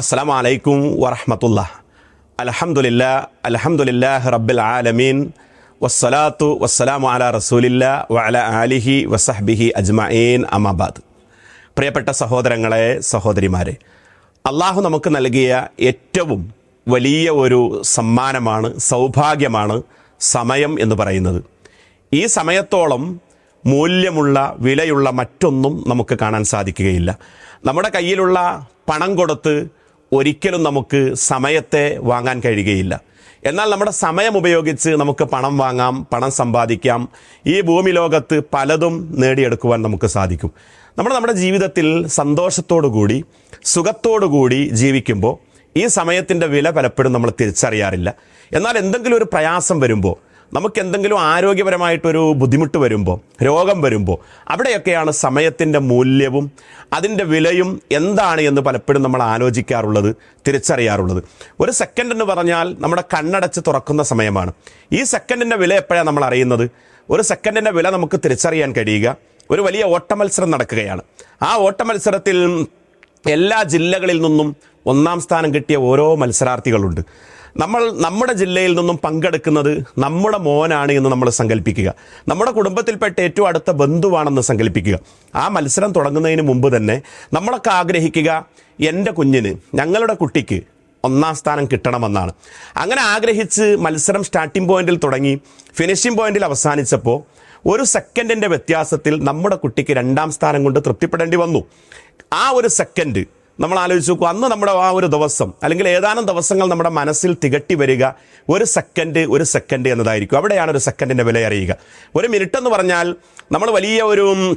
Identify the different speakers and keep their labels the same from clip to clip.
Speaker 1: അസ്സാം വലൈക്കും വറഹമത്തുള്ള അലഹമുല്ല അലഹമുല്ലാ റബ്ബിൽ ആലമീൻ. വസ്സലാത്തു വസ്സലാമു അല റസൂലില്ല വഅല ആലിഹി വസഹ്ബിഹി അജ്മഈൻ. അമാബാദ് പ്രിയപ്പെട്ട സഹോദരങ്ങളെ സഹോദരിമാരെ അള്ളാഹു നമുക്ക് നൽകിയ ഏറ്റവും വലിയ ഒരു സമ്മാനമാണ് സൗഭാഗ്യമാണ് സമയം എന്ന് പറയുന്നത്. ഈ സമയത്തോളം മൂല്യമുള്ള വിലയുള്ള മറ്റൊന്നും നമുക്ക് കാണാൻ സാധിക്കുകയില്ല. നമ്മുടെ കയ്യിലുള്ള പണം കൊടുത്ത് ഒരിക്കലും നമുക്ക് സമയത്തെ വാങ്ങാൻ കഴിയുകയില്ല. എന്നാൽ നമ്മുടെ സമയം ഉപയോഗിച്ച് നമുക്ക് പണം വാങ്ങാം പണം സമ്പാദിക്കാം. ഈ ഭൂമി ലോകത്ത് പലതും നേടിയെടുക്കുവാൻ നമുക്ക് സാധിക്കും. നമ്മൾ നമ്മുടെ ജീവിതത്തിൽ സന്തോഷത്തോടു കൂടി സുഖത്തോടു കൂടി ജീവിക്കുമ്പോൾ ഈ സമയത്തിന്റെ വില പലപ്പോഴും നമ്മൾ തിരിച്ചറിയാറില്ല. എന്നാൽ എന്തെങ്കിലും ഒരു പ്രയാസം വരുമ്പോൾ നമുക്ക് എന്തെങ്കിലും ആരോഗ്യപരമായിട്ടൊരു ബുദ്ധിമുട്ട് വരുമ്പോൾ രോഗം വരുമ്പോൾ അവിടെയൊക്കെയാണ് സമയത്തിന്റെ മൂല്യവും അതിന്റെ വിലയും എന്താണ് എന്ന് പലപ്പോഴും നമ്മൾ ആലോചിക്കാറുള്ളത് തിരിച്ചറിയാറുള്ളത്. ഒരു സെക്കൻഡ് എന്ന് പറഞ്ഞാൽ നമ്മുടെ കണ്ണടച്ച് തുറക്കുന്ന സമയമാണ്. ഈ സെക്കൻഡിന്റെ വില എപ്പോഴാണ് നമ്മൾ അറിയുന്നത്? ഒരു സെക്കൻഡിന്റെ വില നമുക്ക് തിരിച്ചറിയാൻ കഴിയുക. ഒരു വലിയ ഓട്ടമത്സരം നടക്കുകയാണ്. ആ ഓട്ടമത്സരത്തിൽ എല്ലാ ജില്ലകളിൽ നിന്നും ഒന്നാം സ്ഥാനം കിട്ടിയ ഓരോ മത്സരാർത്ഥികളുണ്ട്. നമ്മൾ നമ്മുടെ ജില്ലയിൽ നിന്നും പങ്കെടുക്കുന്നത് നമ്മുടെ മോനാണ് എന്ന് നമ്മൾ സങ്കല്പിക്കുക. നമ്മുടെ കുടുംബത്തിൽപ്പെട്ട ഏറ്റവും അടുത്ത ബന്ധുവാണെന്ന് സങ്കല്പിക്കുക. ആ മത്സരം തുടങ്ങുന്നതിന് മുമ്പ് തന്നെ നമ്മളൊക്കെ ആഗ്രഹിക്കുക എന്റെ കുഞ്ഞിന് ഞങ്ങളുടെ കുട്ടിക്ക് ഒന്നാം സ്ഥാനം കിട്ടണമെന്നാണ്. അങ്ങനെ ആഗ്രഹിച്ച് മത്സരം സ്റ്റാർട്ടിംഗ് പോയിന്റിൽ തുടങ്ങി. ഫിനിഷിംഗ് പോയിന്റിൽ അവസാനിച്ചപ്പോൾ ഒരു സെക്കൻഡിന്റെ വ്യത്യാസത്തിൽ നമ്മുടെ കുട്ടിക്ക് രണ്ടാം സ്ഥാനം കൊണ്ട് തൃപ്തിപ്പെടേണ്ടി വന്നു. ആ ഒരു സെക്കൻഡ് നമ്മൾ ആലോചിച്ച് നോക്കും അന്ന് നമ്മുടെ ആ ഒരു ദിവസം അല്ലെങ്കിൽ ഏതാനും ദിവസങ്ങൾ നമ്മുടെ മനസ്സിൽ തികട്ടി വരിക ഒരു സെക്കൻഡ് ഒരു സെക്കൻഡ് എന്നതായിരിക്കും. അവിടെയാണ് ഒരു സെക്കൻഡിന്റെ വില അറിയുക. ഒരു മിനിറ്റ് എന്ന് പറഞ്ഞാൽ നമ്മൾ വലിയ ഒരു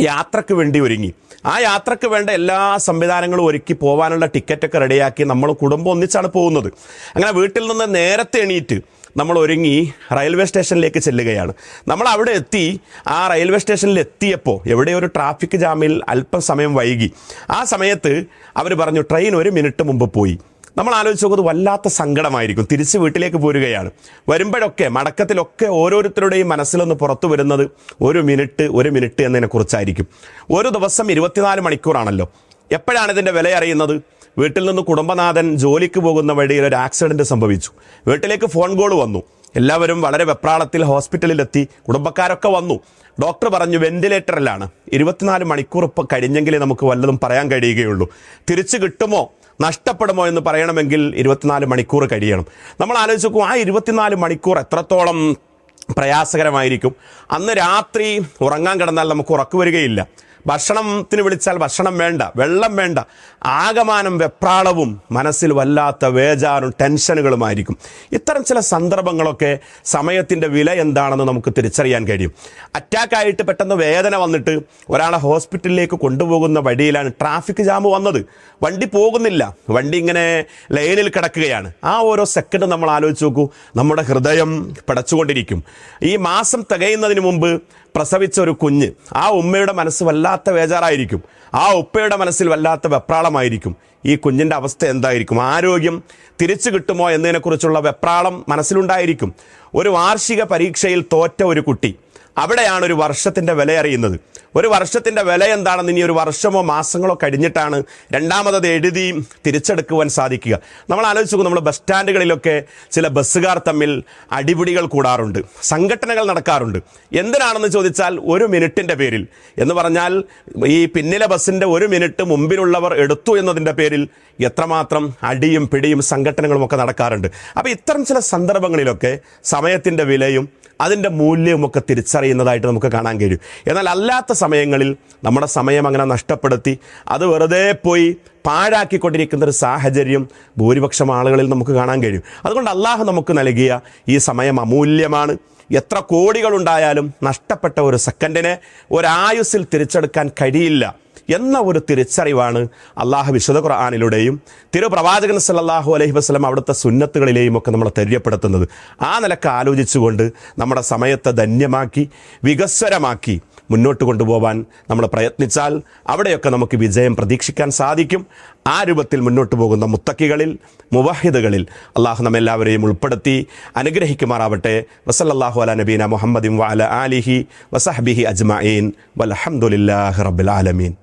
Speaker 1: യാത്രയ്ക്ക് വേണ്ടി ഒരുങ്ങി. ആ യാത്രയ്ക്ക് വേണ്ട എല്ലാ സംവിധാനങ്ങളും ഒരുക്കി പോകാനുള്ള ടിക്കറ്റൊക്കെ റെഡിയാക്കി നമ്മൾ കുടുംബം ഒന്നിച്ചാണ് പോകുന്നത്. അങ്ങനെ വീട്ടിൽ നിന്ന് നേരത്തെ എണീറ്റ് നമ്മൾ ഒരുങ്ങി റെയിൽവേ സ്റ്റേഷനിലേക്ക് ചെല്ലുകയാണ്. നമ്മൾ അവിടെ എത്തി ആ റെയിൽവേ സ്റ്റേഷനിൽ എത്തിയപ്പോൾ എവിടെ ഒരു ട്രാഫിക് ജാമിൽ അല്പം സമയം വൈകി. ആ സമയത്ത് അവർ പറഞ്ഞു ട്രെയിൻ ഒരു മിനിറ്റ് മുമ്പ് പോയി. നമ്മൾ ആലോചിച്ച് നോക്കുന്നത് വല്ലാത്ത സങ്കടമായിരിക്കും. തിരിച്ച് വീട്ടിലേക്ക് പോരുകയാണ്. വരുമ്പോഴൊക്കെ മടക്കത്തിലൊക്കെ ഓരോരുത്തരുടെയും മനസ്സിലൊന്ന് പുറത്തു വരുന്നത് ഒരു മിനിറ്റ് ഒരു മിനിറ്റ് എന്നതിനെക്കുറിച്ചായിരിക്കും ഒരു ദിവസം ഇരുപത്തിനാല് മണിക്കൂറാണല്ലോ. എപ്പോഴാണ് ഇതിന്റെ വില അറിയുന്നത്? വീട്ടിൽ നിന്ന് കുടുംബനാഥൻ ജോലിക്ക് പോകുന്ന വഴിയിൽ ഒരു ആക്സിഡന്റ് സംഭവിച്ചു. വീട്ടിലേക്ക് ഫോൺ കോൾ വന്നു. എല്ലാവരും വളരെ വെപ്രാളത്തിൽ ഹോസ്പിറ്റലിലെത്തി കുടുംബക്കാരൊക്കെ വന്നു. ഡോക്ടർ പറഞ്ഞു വെന്റിലേറ്ററിലാണ്. ഇരുപത്തിനാല് മണിക്കൂർ ഇപ്പം കഴിഞ്ഞെങ്കിലേ നമുക്ക് വല്ലതും പറയാൻ കഴിയുകയുള്ളൂ. തിരിച്ചു കിട്ടുമോ? നഷ്ടപ്പെടുമോ എന്ന് പറയണമെങ്കിൽ ഇരുപത്തിനാല് മണിക്കൂർ കഴിയണം. നമ്മൾ ആലോചിച്ച് നോക്കും ആ ഇരുപത്തിനാല് മണിക്കൂർ എത്രത്തോളം പ്രയാസകരമായിരിക്കും. അന്ന് രാത്രി ഉറങ്ങാൻ കിടന്നാൽ നമുക്ക് ഉറക്കു വരികയില്ല. ഭക്ഷണത്തിന് വിളിച്ചാൽ ഭക്ഷണം വേണ്ട വെള്ളം വേണ്ട. ആകമാനം വെപ്രാളവും മനസ്സിൽ വല്ലാത്ത വേജാറും ടെൻഷനുകളുമായിരിക്കും. ഇത്തരം ചില സന്ദർഭങ്ങളൊക്കെ സമയത്തിന്റെ വില എന്താണെന്ന് നമുക്ക് തിരിച്ചറിയാൻ കഴിയും. അറ്റാക്കായിട്ട് പെട്ടെന്ന് വേദന വന്നിട്ട് ഒരാളെ ഹോസ്പിറ്റലിലേക്ക് കൊണ്ടുപോകുന്ന വഴിയിലാണ് ട്രാഫിക് ജാം വന്നത്. വണ്ടി പോകുന്നില്ല. വണ്ടി ഇങ്ങനെ ലൈനിൽ കിടക്കുകയാണ്. ആ ഓരോ സെക്കൻഡ് നമ്മൾ ആലോചിച്ച് നോക്കൂ. നമ്മുടെ ഹൃദയം പടച്ചുകൊണ്ടിരിക്കും. ഈ മാസം തികയുന്നതിന് മുമ്പ് പ്രസവിച്ച ഒരു കുഞ്ഞ്. ആ ഉമ്മയുടെ മനസ്സ് വല്ലാത്ത വേജാറായിരിക്കും ആ ഉപ്പയുടെ മനസ്സിൽ വല്ലാത്ത വെപ്രാളമായിരിക്കും. ഈ കുഞ്ഞിന്റെ അവസ്ഥ എന്തായിരിക്കും? ആരോഗ്യം തിരിച്ചു കിട്ടുമോ എന്നതിനെക്കുറിച്ചുള്ള വെപ്രാളം മനസ്സിലുണ്ടായിരിക്കും. ഒരു വാർഷിക പരീക്ഷയിൽ തോറ്റ ഒരു കുട്ടി. അവിടെയാണ് ഒരു വർഷത്തിന്റെ വില അറിയുന്നത് ഒരു വർഷത്തിന്റെ വില എന്താണെന്ന് ഇനി ഒരു വർഷമോ മാസങ്ങളോ കഴിഞ്ഞിട്ടാണ് രണ്ടാമതത് എഴുതി തിരിച്ചെടുക്കുവാൻ സാധിക്കുക. നമ്മൾ ആലോചിച്ച് നോക്കും നമ്മൾ ബസ് സ്റ്റാൻഡുകളിലൊക്കെ ചില ബസ്സുകാർ തമ്മിൽ അടിപിടികൾ കൂടാറുണ്ട് സംഘടനകൾ നടക്കാറുണ്ട്. എന്തിനാണെന്ന് ചോദിച്ചാൽ ഒരു മിനിറ്റിന്റെ പേരിൽ. എന്ന് പറഞ്ഞാൽ ഈ പിന്നിലെ ബസ്സിന്റെ ഒരു മിനിറ്റ് മുമ്പിലുള്ളവർ എടുത്തു എന്നതിന്റെ പേരിൽ എത്രമാത്രം അടിയും പിടിയും സംഘടനകളും ഒക്കെ നടക്കാറുണ്ട്. അപ്പോൾ ഇത്തരം ചില സന്ദർഭങ്ങളിലൊക്കെ സമയത്തിന്റെ വിലയും അതിന്റെ മൂല്യവുമൊക്കെ തിരിച്ചറിയുന്നതായിട്ട് നമുക്ക് കാണാൻ കഴിയും. എന്നാൽ അല്ലാത്ത സമയങ്ങളിൽ നമ്മുടെ സമയം അങ്ങനെ നഷ്ടപ്പെടുത്തി അത് വെറുതെ പോയി പാഴാക്കിക്കൊണ്ടിരിക്കുന്ന ഒരു സാഹചര്യം ഭൂരിപക്ഷം ആളുകളിൽ നമുക്ക് കാണാൻ കഴിയും. അതുകൊണ്ട് അള്ളാഹു നമുക്ക് നൽകിയ ഈ സമയം അമൂല്യമാണ്. എത്ര കോടികളുണ്ടായാലും നഷ്ടപ്പെട്ട ഒരു സെക്കൻഡിനെ ഒരായുസിൽ തിരിച്ചെടുക്കാൻ കഴിയില്ല. എന്ന ഒരു തിരിച്ചറിവാണ് അള്ളാഹു വിശുദ്ധ ഖുർആാനിലൂടെയും തിരുപ്രവാചകൻ സല്ലാഹു അലൈഹി വസ്ലം അവിടുത്തെ സുന്നത്തുകളിലെയും ഒക്കെ നമ്മളെ തെര്യപ്പെടുത്തുന്നത്. ആ നിലയ്ക്ക് ആലോചിച്ചുകൊണ്ട് നമ്മുടെ സമയത്തെ ധന്യമാക്കി വികസ്വരമാക്കി മുന്നോട്ട് കൊണ്ടുപോകാൻ നമ്മൾ പ്രയത്നിച്ചാൽ അവിടെയൊക്കെ നമുക്ക് വിജയം പ്രതീക്ഷിക്കാൻ സാധിക്കും. ആ രൂപത്തിൽ മുന്നോട്ട് പോകുന്ന മുത്തക്കികളിൽ മുവാഹിദുകളിൽ അള്ളാഹു നമ്മെല്ലാവരെയും ഉൾപ്പെടുത്തി അനുഗ്രഹിക്കുമാറാവട്ടെ. വസല്ലാഹു അല നബീന മുഹമ്മദിൻ വാല ആലിഹി വസഹബിഹി അജ്മീൻ വലഹമുല്ലാഹ് റബ്ബിൽ ആലമീൻ.